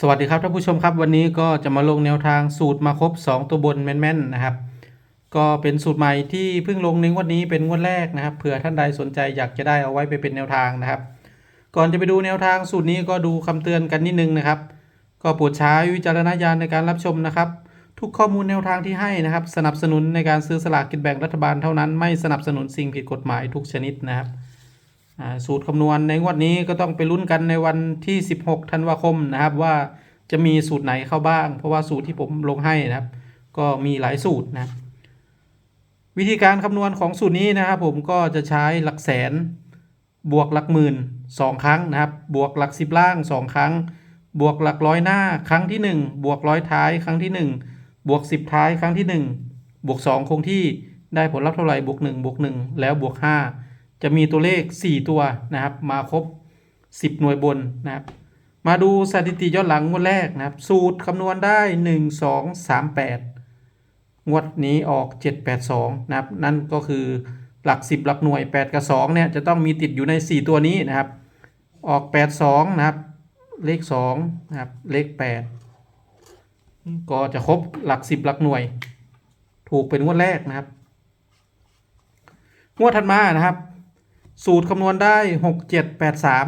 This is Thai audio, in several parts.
สวัสดีครับท่านผู้ชมครับวันนี้ก็จะมาลงแนวทางสูตรมาครบ 2 ตัวบนแม่นๆนะครับ ก็เป็นสูตรใหม่ที่เพิ่งลงในงวดนี้เป็นงวดแรกนะครับเผื่อท่านใดสนใจอยากจะได้เอาไว้ไปเป็นแนวทางนะครับ ก่อนจะไปดูแนวทางสูตรนี้ก็ดูคำเตือนกันนิดนึงนะครับ ก็โปรดใช้วิจารณญาณในการรับชมนะครับ ทุกข้อมูลแนวทางที่ให้นะครับ สนับสนุนในการซื้อสลากกินแบ่งรัฐบาลเท่านั้นไม่สนับสนุนสิ่งผิดกฎหมายทุกชนิดนะครับ สูตรคำนวณในงวดนี้ก็ต้องไปลุ้นกันในวันที่ 16 ธันวาคมนะครับ ว่าจะมีสูตรไหนเข้าบ้าง เพราะว่าสูตรที่ผมลงให้นะครับ ก็มีหลายสูตรนะวิธีการคำนวณของสูตรนี้นะครับ ผมก็จะใช้หลักแสน บวกหลักหมื่นสองครั้งนะครับ บวกหลักสิบล่างสองครั้ง บวกหลักร้อยหน้าครั้งที่หนึ่งบวกร้อยท้ายครั้งที่หนึ่งบวกสิบท้ายครั้งที่หนึ่งบวกสองคงที่ได้ผลลัพธ์เท่าไหร่บวกหนึ่งบวกหนึ่งแล้วบวกห้า จะมีตัวเลข 4 ตัวนะครับ มาครบ 10 หน่วยบนนะครับ มาดูสถิติย้อนหลังงวดแรกนะครับ สูตรคำนวณได้ 1 2 3 8 งวดนี้ออก 782 นะครับ นั่นก็คือหลัก 10 หลักหน่วย 8 กับ 2 เนี่ย จะต้องมีติดอยู่ใน 4 ตัวนี้นะครับ ออก 82 นะครับ เลข 2 นะครับ เลข 8 ก็จะครบหลัก 10 หลักหน่วย ถูกเป็นงวดแรกนะครับ งวดถัดมานะครับ สูตรคำนวณได้หกเจ็ดแปดสาม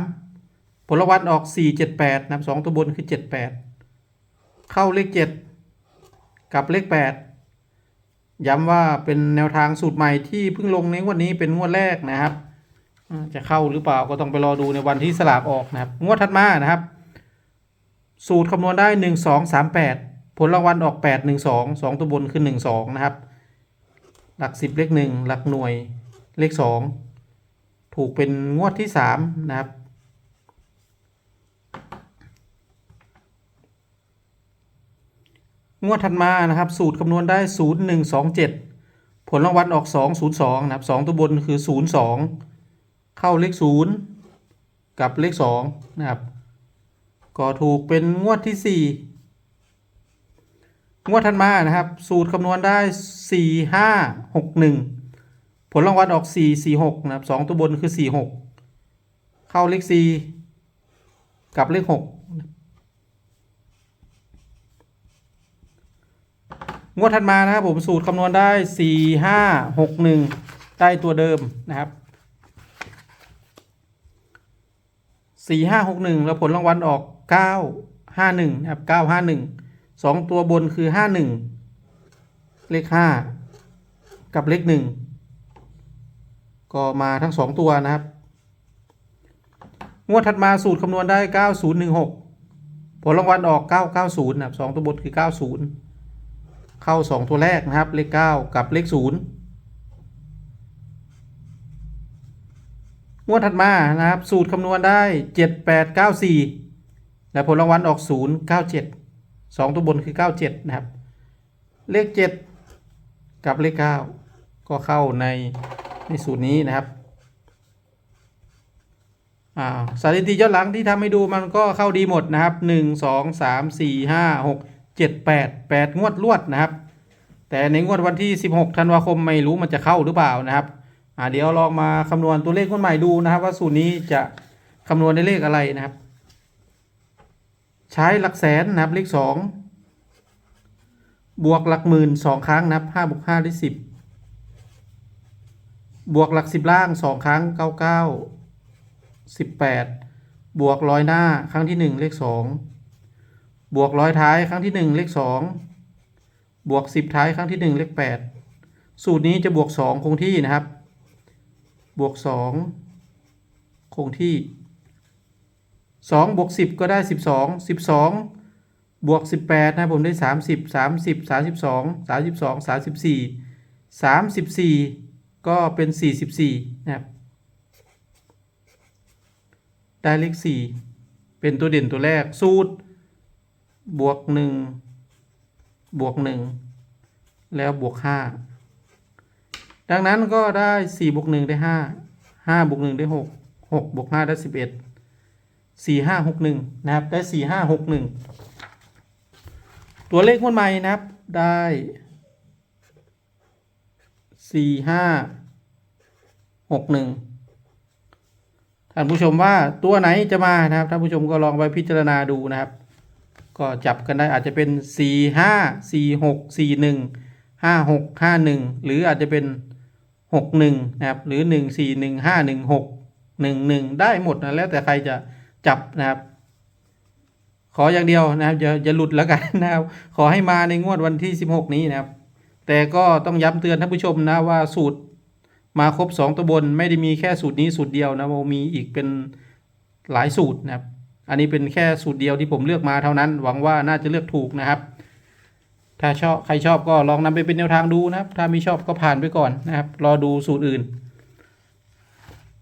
ผลวัตออกสี่เจ็ดแปดนะครับสองตัวบนคือเจ็ดแปดเข้าเลขเจ็ดกับเลขแปดย้ำว่าเป็นแนวทางสูตรใหม่ที่เพิ่งลงในวดนี้เป็นงวดแรกนะครับ จะเข้าหรือเปล่าก็ต้องไปรอดูในวันที่สลากออกนะครับ งวดถัดมานะครับ สูตรคำนวณได้หนึ่งสองสามแปดผลรางวัลออกแปดหนึ่งสองสองตัวบนคือหนึ่งสองนะครับ หลักสิบเลขหนึ่งหลักหน่วยเลขสอง ถูกเป็นงวดที่สามนะครับ งวดถัดมานะครับ สูตรคำนวณได้ศูนย์หนึ่งสองเจ็ดผลรางวัลออกสองศูนย์สองนะครับสองตัวบนคือศูนย์สองเข้าเลขศูนย์กับเลขสองนะครับ ก็ถูกเป็นงวดที่สี่งวดถัดมานะครับ สูตรคำนวณได้สี่ห้าหกหนึ่ง ลรางวัลออก 4 4 6 นะครับสองตัวบนคือ 4 6 เข้าเลข 4 กับเลข 6 งวดถัดมานะครับผมสูตรคำนวณได้ 4 5 6 1 ได้ตัวเดิมนะครับ 4 5 6 1 แล้วผลรางวัลออก 9 5 1 นะครับ 9 5 1 2 ตัวบนคือ 5 1 เลข 5 กับเลข 1 ก็มาทั้งสองตัวนะครับ งวดถัดมาสูตรคำนวณได้ 9016 ผลรางวัลออก 990 นะครับสองตัวบนคือ 90 เข้า 2 ตัวแรกนะครับ เลข 9 กับเลข 0 งวดถัดมานะครับ สูตรคำนวณได้ 7894 และผลรางวัลออก 097 2 ตัวบนคือ 97 นะครับ เลข 7 กับเลข 9 ก็เข้าใน ในสูตรนี้นะครับอ่าสถิติย้อนหลังที่ทำให้ดูมันก็เข้าดีหมดนะครับหนึ่งสองสามสี่ห้าหกเจ็ดแปดแปดงวดรวดนะครับ แต่ในงวดวันที่สิบหกธันวาคมไม่รู้มันจะเข้าหรือเปล่านะครับอ่าเดี๋ยวลองมาคำนวณตัวเลขงวดใหม่ดูนะครับ ว่าสูตรนี้จะคำนวณได้เลขอะไรนะครับ ใช้หลักแสนนะครับเลขสองบวกหลักหมื่นสองครั้งนะครับห้าบวกห้าได้สิ บวกหลักสิบล่างสองครั้งเก้าเก้าสิบแปดบวกร้อยหน้าครั้งที่หนึ่งเลขสองบวกร้อยท้ายครั้งที่หนึ่งเลขสองบวกสิบท้ายครั้งที่หนึ่งเลขแปดสูตรนี้จะบวกสองคงที่นะครับ บวกสองคงที่สองบวกสิบก็ได้สิบสองสิบสองบวกสิบแปดนะผมได้สามสิบสามสิบสามสิบสองสามสิบสองสามสิบสี่สามสิบสี่ ก็เป็น 44 นะครับ ได้เลข 4 เป็นตัวเด่นตัวแรก สูตร บวก 1 บวก 1 แล้วบวก 5 ดังนั้นก็ได้ 4 บวก 1 ได้ 5 5 บวก 1 ได้ 6 6บวก 5 ได้ 11 4 5 6 1 นะครับ ได้ 4 5 6 1 ตัวเลขงวดใหม่นะครับ ได้ สี่ห้าหกหนึ่งท่านผู้ชมว่าตัวไหนจะมานะครับท่านผู้ชมก็ลองไปพิจารณาดูนะครับ ก็จับกันได้อาจจะเป็นสี่ห้าสี่หกสี่หนึ่งห้าหกห้าหนึ่งหรืออาจจะเป็นหกหนึ่งนะครับ หรือหนึ่งสี่หนึ่งห้าหนึ่งหกหนึ่งหนึ่งได้หมดนะแล้วแต่ใครจะจับนะครับ ขออย่างเดียวนะครับอย่าอย่าหลุดแล้วกันนะครับ ขอให้มาในงวดวันที่ 16 นี้นะครับ แต่ก็ต้องย้ำเตือนท่านผู้ชมนะว่าสูตรมาครบ 2ตัวบนไม่ได้มีแค่สูตรนี้สูตรเดียวนะมีอีกเป็นหลายสูตรนะครับ อันนี้เป็นแค่สูตรเดียวที่ผมเลือกมาเท่านั้น หวังว่าน่าจะเลือกถูกนะครับ ถ้าชอบใครชอบก็ลองนำไปเป็นแนวทางดูนะครับ ถ้าไม่ชอบก็ผ่านไปก่อนนะครับ รอดูสูตรอื่น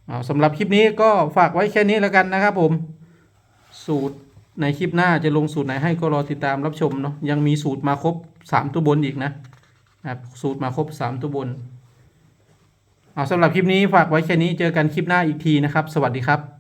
เอาสำหรับคลิปนี้ก็ฝากไว้แค่นี้แล้วกันนะครับ ผม สูตรในคลิปหน้าจะลงสูตรไหนให้ก็รอติดตามรับชมเนาะยังมีสูตรมาครบ 3 ตัวบนอีกนะ นะครับสูตรมาครบ 3 ตัวบน เอาสำหรับคลิปนี้ฝากไว้แค่นี้เจอกันคลิปหน้าอีกทีนะครับ สวัสดีครับ